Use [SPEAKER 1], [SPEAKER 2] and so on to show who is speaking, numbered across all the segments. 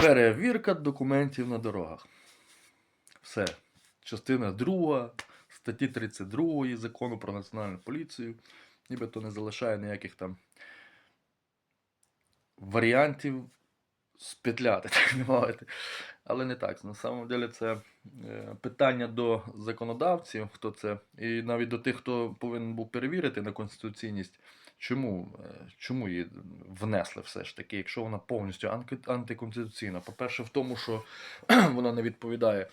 [SPEAKER 1] Перевірка документів на дорогах. Все. Частина 2 статті 32 закону про національну поліцію. Нібито не залишає ніяких там варіантів спетляти, так би мовити. Але не так. На самом деле це е, питання до законодавців, хто це, і навіть до тих, хто повинен був перевірити на конституційність. Чому, е, чому її внесли все ж таки, якщо вона повністю антиконституційна? По-перше, в тому, що вона не відповідає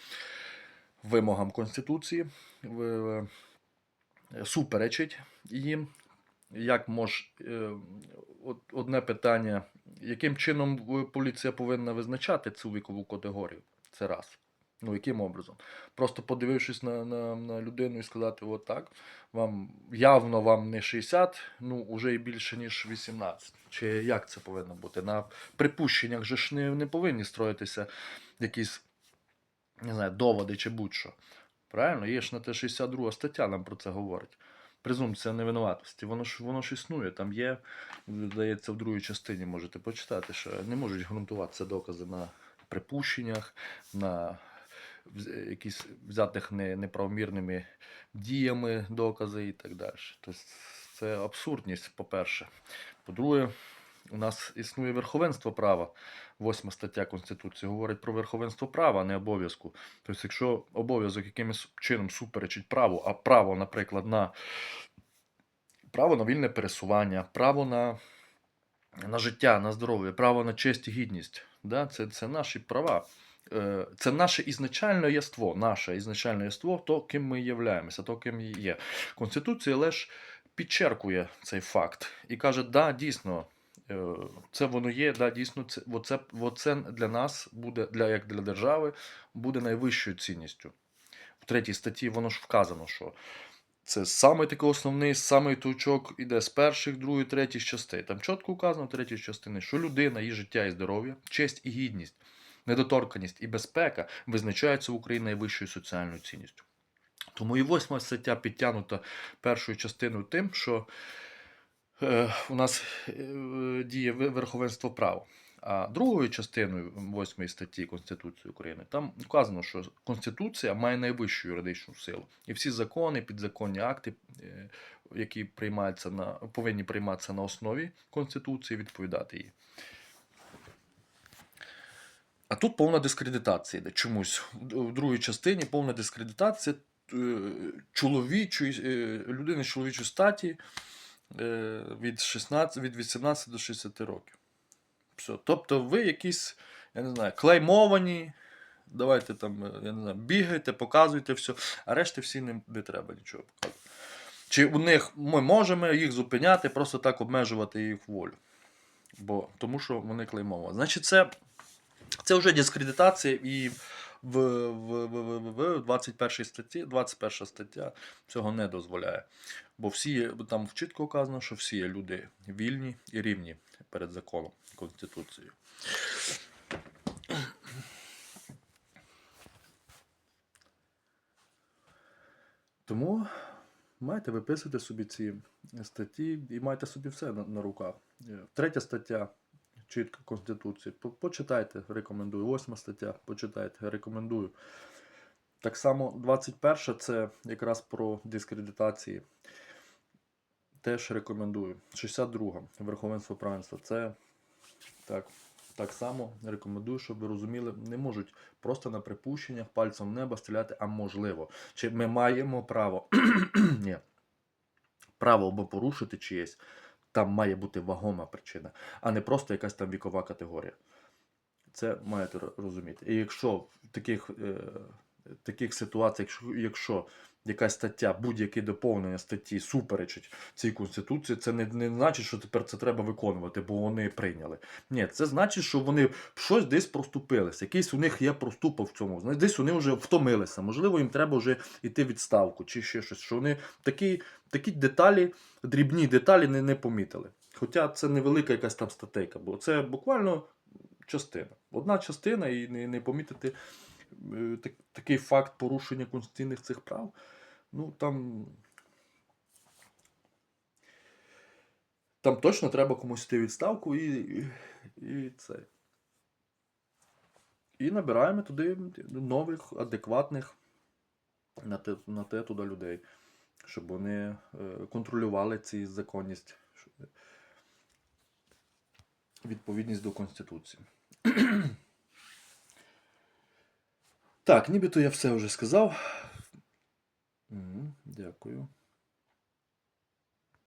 [SPEAKER 1] вимогам Конституції, е, суперечить їм. Як мож, е, одне питання, яким чином поліція повинна визначати цю вікову категорію? Це раз. Ну, яким образом? Просто подивившись на, на, на людину і сказати, от так, вам явно вам не 60, ну уже і більше, ніж 18. Чи як це повинно бути? На припущеннях же ж не, не повинні строїтися якісь не знаю, доводи чи будь-що. Правильно? Є ж на те 62 стаття нам про це говорить. Презумпція невинуватості. Воно ж воно ж існує. Там є, здається, в другій частині можете почитати, що не можуть ґрунтуватися докази на припущеннях, на якісь взятих не, неправомірними діями докази і так далі. Тобто це абсурдність, по-перше. По-друге, у нас існує верховенство права. Восьма стаття Конституції говорить про верховенство права, а не обов'язку. Тобто, якщо обов'язок якимось чином суперечить праву, а право, наприклад, на право на вільне пересування, право на, на життя, на здоров'я, право на честь і гідність, да? це, це наші права. Е, Це наше ізначальне єство, наше ізначальне єство, то, ким ми являємося, то, ким є. Конституція лише підчеркує цей факт і каже, да, дійсно, е, це воно є, да, дійсно, це, оце, оце для нас буде, для, як для держави, буде найвищою цінністю. В третій статті воно ж вказано, що це саме такий основний, самий точок іде з перших, другої, третіх частин. Там чітко вказано в третій частини, що людина, її життя і здоров'я, честь і гідність, недоторканість і безпека визначаються в Україні найвищою соціальною цінністю. Тому і восьма стаття підтягнута першою частиною тим, що е, у нас е, діє верховенство права. А другою частиною восьмої статті Конституції України там вказано, що Конституція має найвищу юридичну силу. І всі закони, підзаконні акти, е, які приймаються на, повинні прийматися на основі Конституції, відповідати їй. А тут повна дискредитація йде чомусь. В другій частині повна дискредитація е, чоловічої, е, людини з чоловічої статі е, від, 16, від 18 до 60 років. Все. Тобто ви якісь, я не знаю, клеймовані. Давайте там, я не знаю, бігайте, показуйте все, а решті всі не, не треба нічого показувати. Чи у них ми можемо їх зупиняти, просто так обмежувати їх волю. Бо, тому що вони клеймовані. Значить, це, це вже дискредитація і в, в, в, в, в 21 статті, 21 стаття цього не дозволяє. Бо всі там чітко вказано, що всі люди вільні і рівні перед законом, Конституцією. Тому маєте виписувати собі ці статті і маєте собі все на, на руках. Третя стаття чітко Конституції. Почитайте, рекомендую. Восьма стаття, почитайте, рекомендую. Так само 21 це якраз про дискредитації. Теж рекомендую. 62 верховенство правенства. Це так, так само рекомендую, щоб ви розуміли, не можуть просто на припущеннях пальцем в небо стріляти, а можливо. Чи ми маємо право? Ні. Право або порушити чиєсь, там має бути вагома причина, а не просто якась там вікова категорія. Це маєте розуміти. І якщо в таких, е, таких ситуаціях, якщо, якщо якась стаття, будь-яке доповнення статті суперечить цій конституції, це не, не значить, що тепер це треба виконувати, бо вони прийняли. Ні, це значить, що вони щось десь проступилися. Якийсь у них є проступок в цьому. Десь вони вже втомилися. Можливо, їм треба вже йти відставку чи ще щось. Що вони такі, такі деталі, дрібні деталі не, не помітили. Хоча це невелика якась там статейка, бо це буквально частина. Одна частина, і не, не помітити так, такий факт порушення конституційних цих прав. Ну там. Там точно треба комусь йти відставку і, і, і це. І набираємо туди нових, адекватних на те, на те туди людей, щоб вони е, контролювали ці законність, відповідність до Конституції. Так, нібито я все вже сказав. Дякую.